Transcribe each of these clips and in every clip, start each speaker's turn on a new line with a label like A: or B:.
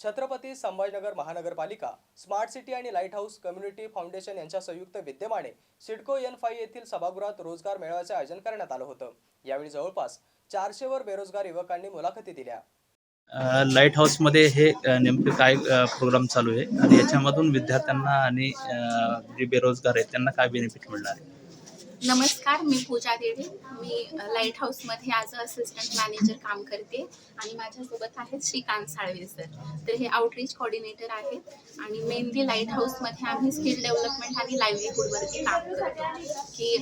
A: छत्रपती संभाजीनगर महानगरपालिका smart city आणि light house community foundation यांच्या संयुक्त विद्यमाने सिडको एन फाय येथील सभागृहात रोजगार मेळाव्याचे आयोजन करण्यात आलं होतं. यावेळी जवळपास चारशेवर बेरोजगार युवकांनी मुलाखती दिल्या.
B: लाइट हाऊसमध्ये हे नेमकं नेमके काय प्रोग्राम चालू आहे? आणि याच्यामधून विद्यार्थ्यांना आणि जे बेरोजगार आहेत त्यांना काय बेनिफिट मिळणार आहे?
C: नमस्कार मी पूजा देवी. मी लाइट हाऊसमध्ये ॲज अ असिस्टंट मॅनेजर काम करते आणि माझ्यासोबत आहेत श्रीकांत साळवे सर तर हे आउटरीच कोऑर्डिनेटर आहेत आणि मेनली लाइट हाऊसमध्ये आम्ही स्किल डेव्हलपमेंट आणि लाईव्हलीहूडवरती काम करतो. की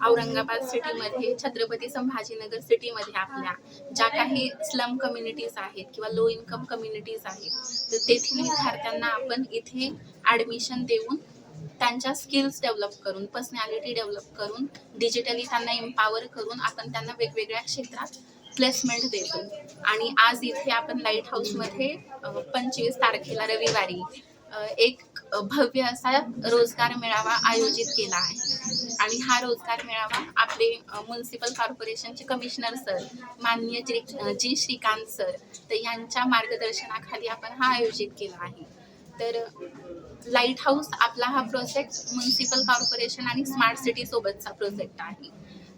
C: औरंगाबाद सिटीमध्ये छत्रपती संभाजीनगर सिटीमध्ये आपल्या ज्या काही स्लम कम्युनिटीज आहेत किंवा लो इन्कम कम्युनिटीज आहेत तर तेथील विद्यार्थ्यांना आपण इथे ॲडमिशन देऊन त्यांच्या स्किल्स डेव्हलप करून पर्सनॅलिटी डेव्हलप करून डिजिटली त्यांना एम्पावर करून आपण त्यांना वेगवेगळ्या क्षेत्रात प्लेसमेंट देतो. आणि आज इथे आपण लाइट हाऊसमध्ये पंचवीस तारखेला रविवारी एक भव्य असा रोजगार मेळावा आयोजित केला आहे. आणि हा रोजगार मेळावा आपले म्युन्सिपल कॉर्पोरेशनचे कमिशनर सर माननीय जी जी श्रीकांत सर तर यांच्या मार्गदर्शनाखाली आपण हा आयोजित केला आहे. तर लाइट हाऊस आपला हा प्रोजेक्ट म्युन्सिपल कॉर्पोरेशन आणि स्मार्ट सिटी सोबतचा प्रोजेक्ट आहे.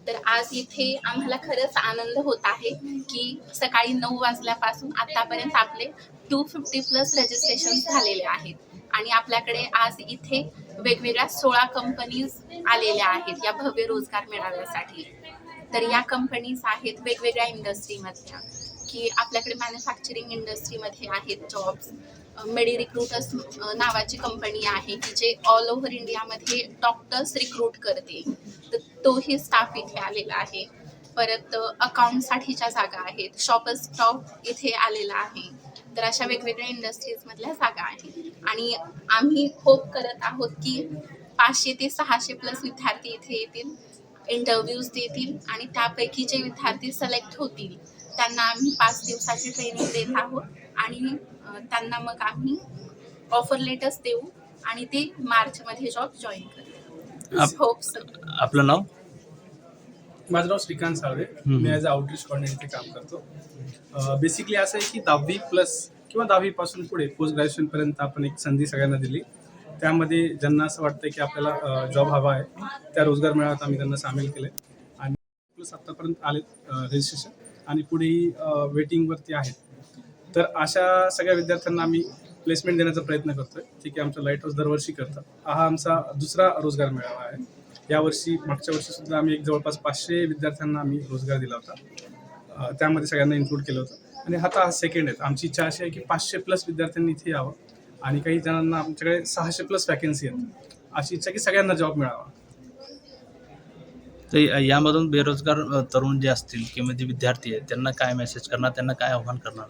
C: तर आज इथे आम्हाला खरंच आनंद होत आहे की सकाळी नऊ वाजल्यापासून आतापर्यंत आपले टू फिफ्टी प्लस रजिस्ट्रेशन झालेले आहेत. आणि आपल्याकडे आज इथे वेगवेगळ्या सोळा कंपनीज आलेल्या आहेत या भव्य रोजगार मेळाव्यासाठी तर या कंपनीज आहेत वेगवेगळ्या इंडस्ट्रीमधल्या की आपल्याकडे मॅन्युफॅक्चरिंग इंडस्ट्रीमध्ये आहेत जॉब्स मेडी रिक्रुटर्स नावाची कंपनी आहे की जे ऑल ओव्हर इंडियामध्ये डॉक्टर्स रिक्रूट करते. तर तोही स्टाफ इथे आलेला आहे. परत अकाउंटसाठीच्या जागा आहेत. शॉपर्स स्टॉप इथे आलेला आहे. तर अशा वेगवेगळ्या इंडस्ट्रीजमधल्या जागा आहेत. आणि आम्ही होप करत आहोत की पाचशे ते सहाशे प्लस विद्यार्थी इथे येतील इंटरव्ह्यूज देतील आणि त्यापैकी जे विद्यार्थी सिलेक्ट होतील त्यांना आम्ही पाच दिवसाची ट्रेनिंग देत आहोत. आणि त्यांना मग आम्ही ऑफर लेटर्स देऊ आणि ते मार्चमध्ये जॉब जॉईन करतील.
B: आपलं नाव?
D: माझं नाव श्रीकांत साळवे.
B: हम्म.
D: मी ॲज अ आउटरीच कॉर्डिनेटर काम करतो. बेसिकली असं आहे की दहावी प्लस किंवा दहावीपासून पुढे पोस्ट ग्रॅज्युएशनपर्यंत आपण एक संधी सगळ्यांना दिली. त्यामध्ये ज्यांना असं वाटतं की आपल्याला जॉब हवा आहे त्या रोजगार मेळाव्यात आम्ही त्यांना सामील केले आणि प्लस आत्तापर्यंत आले रजिस्ट्रेशन आणि पुढेही वेटिंगवरती आहेत. तर अशा सगळ्या विद्यार्थ्यांना आम्ही प्लेसमेंट देण्याचा प्रयत्न करतोय. ठीक आहे आमचं लाइट हाऊस दरवर्षी करतं हा आमचा दुसरा रोजगार मेळावा आहे. यावर्षी मागच्या वर्षी सुद्धा आम्ही एक जवळपास पाचशे विद्यार्थ्यांना आम्ही रोजगार दिला होता. त्यामध्ये सगळ्यांना इन्क्लूड केलं होतं. आणि आता हा सेकंड आहे. आमची इच्छा अशी आहे की पाचशे प्लस विद्यार्थ्यांनी इथे यावं. आणि काही जणांना आमच्याकडे सहाशे प्लस वॅकन्सी आहेत. अशी इच्छा की सगळ्यांना जॉब मिळावा.
B: तर यामधून बेरोजगार तरुण जे असतील किंवा जे विद्यार्थी आहेत त्यांना काय मेसेज करणार? त्यांना काय आव्हान करणार?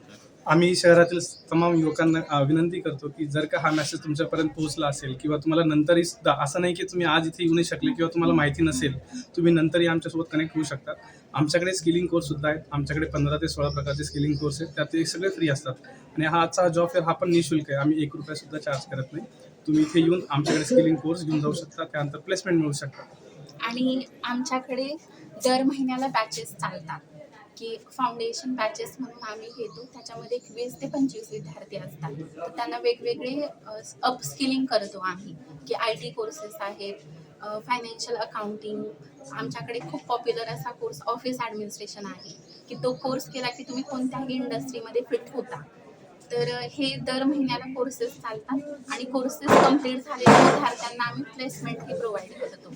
D: आम्ही शहरातील तमाम युवकांना विनंती करतो की जर का हा मेसेज तुमच्यापर्यंत पोहोचला असेल किंवा तुम्हाला नंतरही सुद्धा असं नाही की तुम्ही आज इथे येऊ नाही शकले किंवा तुम्हाला माहिती नसेल तुम्ही नंतरही आमच्यासोबत कनेक्ट होऊ शकता. आमच्याकडे स्किलिंग कोर्ससुद्धा आहेत. आमच्याकडे पंधरा ते सोळा प्रकारचे स्किलिंग कोर्स आहेत. त्यात ते सगळे फ्री असतात. आणि हा आजचा जॉब फेअर हा पण निशुल्क आहे. आम्ही एक रुपयासुद्धा चार्ज करत नाही. तुम्ही इथे येऊन आमच्याकडे स्किलिंग कोर्स घेऊन जाऊ शकता. त्यानंतर प्लेसमेंट मिळू शकता.
C: आणि आमच्याकडे दर महिन्याला बॅचेस चालतात. की फाउंडेशन बॅचेस म्हणून आम्ही घेतो. त्याच्यामध्ये एक वीस ते पंचवीस विद्यार्थी असतात. तर त्यांना वेगवेगळे अपस्किलिंग करतो आम्ही. की आय टी कोर्सेस आहेत फायनान्शियल अकाउंटिंग आमच्याकडे खूप पॉप्युलर असा कोर्स ऑफिस ॲडमिनिस्ट्रेशन आहे. की तो कोर्स केला की तुम्ही कोणत्याही इंडस्ट्रीमध्ये फिट होता. तर हे दर महिन्याला कोर्सेस चालतात. आणि कोर्सेस कंप्लीट झालेल्या विद्यार्थ्यांना आम्ही प्लेसमेंटही प्रोव्हाइड करतो.